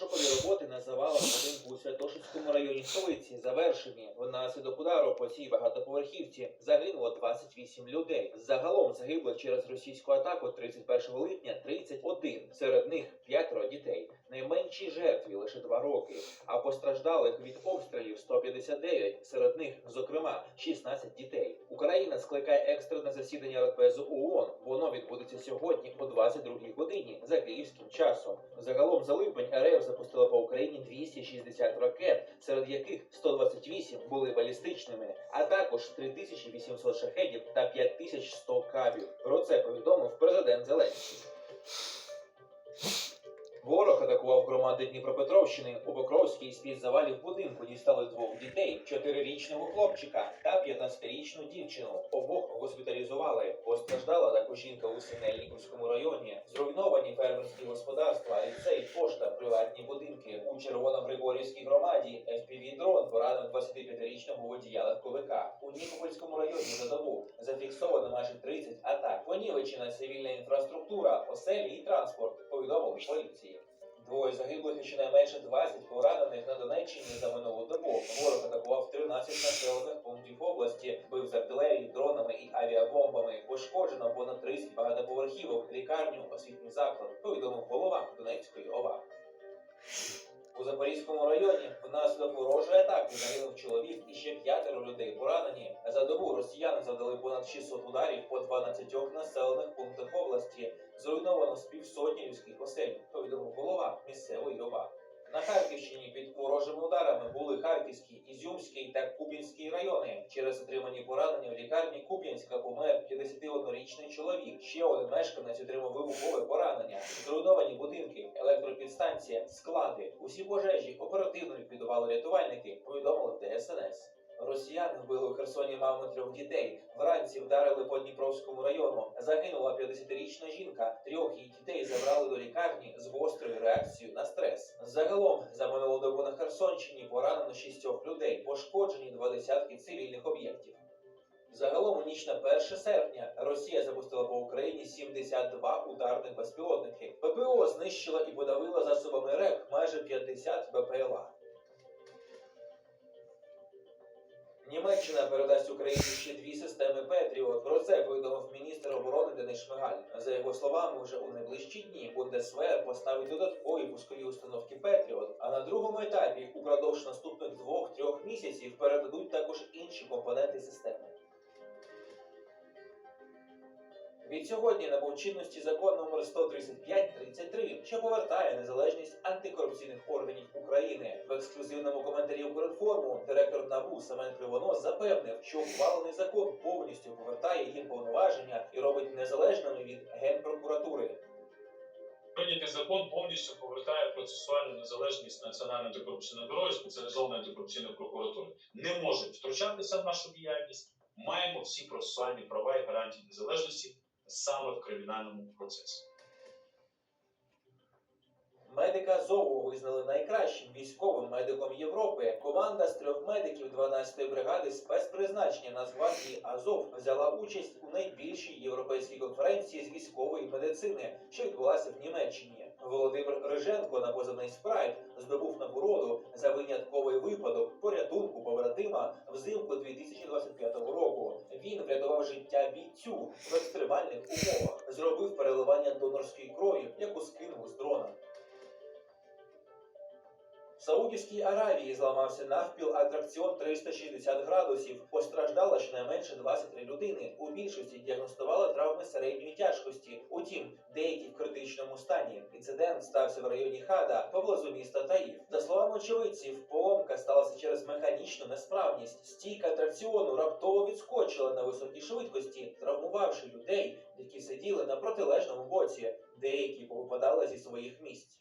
Пошукові роботи на завалах будинку у Святошинському районі столиці завершені. Внаслідок удару по цій багатоповерхівці загинуло 28 людей. Загалом загиблих через російську атаку 31 липня 31. Серед них п'ятеро дітей. Найменшій жертві лише два роки, а постраждалих від обстрілів 159, серед них, зокрема, 16 дітей. Україна скликає екстрене засідання Радбезу ООН. Воно відбудеться сьогодні о 22 годині за київським часом. Загалом за липень РФ запустила по Україні 260 ракет, серед яких 128 були балістичними, а також 3800 шахедів та 5100 кабів. Про це повідомив президент Зеленський. Атакував громади Дніпропетровщини. У Покровській з-під завалів будинку дістали двох дітей: чотирирічного хлопчика та 15-річну дівчину. Обох госпіталізували. Постраждала також жінка у Синельниківському районі. Зруйновані фермерські господарства, ліцей, пошта, приватні будинки. У Червоногригорівській громаді FPV-дрон поранив 25-річного водія легковика. У Нікопольському районі за добу зафіксовано майже 30 атак. Понівечена цивільна інфраструктура, оселі і транспорт. Повідомили поліції. Двоє загиблих і щонайменше 20 поранених на Донеччині за минулу добу. Ворог атакував 13 населених пунктів області, бив з артилерії, дронами і авіабомбами. Пошкоджено понад 30 багатоповерхівок, лікарню, освітній заклад. Повідомив голова Донецької ОВА. У Запорізькому районі внаслідок ворожої атаки загинув чоловік і ще п'ятеро людей поранені. За добу росіяни завдали понад 600 ударів по 12 населених пунктах області. Зруйновано з півсотні людських Харківщині під ворожими ударами були Харківський, Ізюмський та Куп'янський райони. Через отримані поранення в лікарні Куп'янська помер 51-річний чоловік. Ще один мешканець отримав вибухове поранення. Зруйновані будинки, електропідстанція, склади. Усі пожежі оперативно ліквідували рятувальники. Повідомили ДСНС. Росіяни вбили у Херсоні маму трьох дітей. Вранці вдарили по Дніпровському району. Загинула 50-річна жінка. Трьох її дітей забрали до лікарні з гострою реакцією на стрес. Загалом за минулу добу на Херсонщині поранено шістьох людей, пошкоджені два десятки цивільних об'єктів. Загалом у ніч на 1 серпня Росія запустила по Україні 72 ударних безпілотники. ППО знищила і подавила засобами РЕК майже 50 БПЛА. Німеччина передасть Україні ще дві системи Петріот. Про це повідомив міністр оборони Денис Шмигаль. За його словами, вже у найближчі дні Бундесвер поставить додаткові пускові установки Петріот. А на другому етапі упродовж наступних двох-трьох місяців передадуть також інші компоненти системи. Відсьогодні набув чинності закон номер 135-33, що повертає незалежність антикорупційних органів України. Ексклюзивному коментарі «Укрінформу» директор НАБУ Семен Кривонос запевнив, що ухвалений закон повністю повертає їм повноваження і робить незалежними від генпрокуратури. Прийнятий закон повністю повертає процесуальну незалежність Національного антикорупційного бюро і спеціалізованої антикорупційної прокуратури. Не можуть втручатися в нашу діяльність. Маємо всі процесуальні права і гарантії незалежності саме в кримінальному процесі. Медика ЗОВу визнали найкращим військовим медиком Європи. Команда з трьох медиків 12-ї бригади спецпризначення Нацгвардії Азов взяла участь у найбільшій європейській конференції з військової медицини, що відбулася в Німеччині. Володимир Риженко на позивний спрайт здобув нагороду за винятковий випадок порятунку побратима взимку 2025 року. Він врятував життя бійцю в екстремальних умовах, зробив переливання донорської крові, яку скинув з дрона. Саудівській Аравії зламався навпіл атракціон 360 градусів. Постраждало щонайменше 23 людини. У більшості діагностували травми середньої тяжкості. Утім, деякі в критичному стані. Інцидент стався в районі Хада поблизу міста Таїф. За словами очевидців, поломка сталася через механічну несправність. Стійка атракціону раптово відскочила на високій швидкості, травмувавши людей, які сиділи на протилежному боці. Деякі повипадали зі своїх місць.